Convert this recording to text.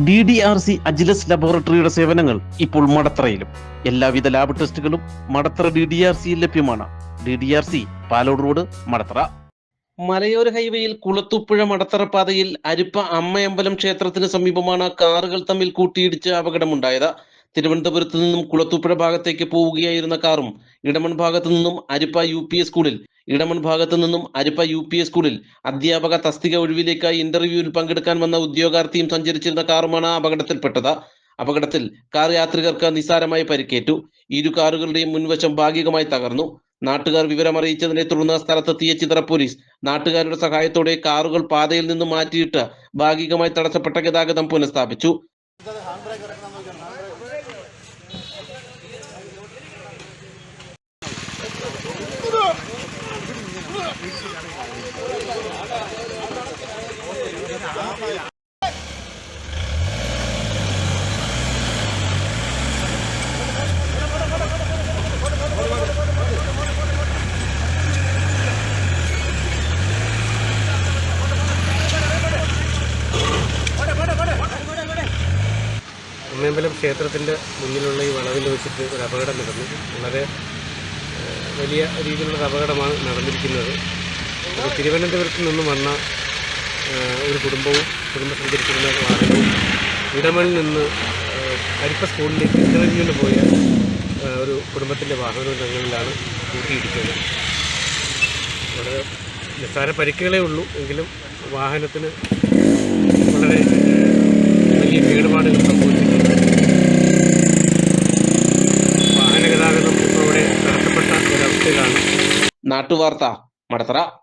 D D R C Agilus ലബോറട്ടറിയുടെ സേവനങ്ങൾ ഇപ്പോൾ മടത്തറയിലും. എല്ലാവിധ ലാബ് ടെസ്റ്റുകളും മടത്തറ ഡി ഡി ആർ സിയിൽ ലഭ്യമാണ്. D D R C Palode road Madathara. മലയോര ഹൈവേയിൽ കുളത്തുപ്പുഴ മടത്തറ പാതയിൽ അരിപ്പ അമ്മയമ്പലം ക്ഷേത്രത്തിന് സമീപമാണ് കാറുകൾ തമ്മിൽ കൂട്ടിയിടിച്ച് അപകടമുണ്ടായത്. തിരുവനന്തപുരത്ത് നിന്നും കുളത്തുപ്പുഴ ഭാഗത്തേക്ക് പോവുകയായിരുന്ന കാറും ഇടമൺ ഭാഗത്തു നിന്നും അരിപ്പ യു പി സ്കൂളിൽ ഇടമൺ ഭാഗത്തു നിന്നും അരിപ്പ യു പി എ സ്കൂളിൽ അധ്യാപക തസ്തിക ഒഴിവിലേക്കായി ഇന്റർവ്യൂവിൽ പങ്കെടുക്കാൻ വന്ന ഉദ്യോഗാർത്ഥിയും സഞ്ചരിച്ചിരുന്ന കാറുമാണ് അപകടത്തിൽപ്പെട്ടത്. അപകടത്തിൽ കാർ യാത്രികർക്ക് നിസാരമായി പരിക്കേറ്റു. ഇരു കാറുകളുടെയും മുൻവശം ഭാഗികമായി തകർന്നു. നാട്ടുകാർ വിവരമറിയിച്ചതിനെ തുടർന്ന് സ്ഥലത്തെത്തിയ ചിത്ര പോലീസ് നാട്ടുകാരുടെ സഹായത്തോടെ കാറുകൾ പാതയിൽ നിന്നും മാറ്റിയിട്ട് ഭാഗികമായി തടസ്സപ്പെട്ട ഗതാഗതം പുനഃസ്ഥാപിച്ചു. അമ്മയമ്പലം ക്ഷേത്രത്തിന്റെ മുന്നിലുള്ള ഈ വളവിൽ വെച്ചിട്ട് ഒരു അപകടം നടന്നു. വളരെ വലിയ രീതിയിലുള്ള അപകടമാണ് നടന്നിരിക്കുന്നത്. തിരുവനന്തപുരത്ത് നിന്നും വന്ന ഒരു കുടുംബവും കുടുംബ സഞ്ചരിച്ചിരുന്ന വാഹനവും ഇടമണിൽ നിന്ന് കരിപ്പ സ്കൂളിലേക്ക് ഇന്റർവ്യൂവിന് പോയ ഒരു കുടുംബത്തിന്റെ വാഹനവും തങ്ങളിലാണ് കൂട്ടിയിടിച്ചത്. വളരെ നിസ്സാര പരിക്കുകളേ ഉള്ളൂ. എങ്കിലും വാഹനത്തിന് വളരെ വലിയ കേടുപാടുകൾ സംഭവിച്ചിട്ടുണ്ട്. വാഹന ഗതാഗതം ഇപ്പോൾ ഇവിടെ തടസ്സപ്പെട്ട ഒരവസ്ഥയിലാണ്. നാട്ടുവാർത്ത മടത്തറ.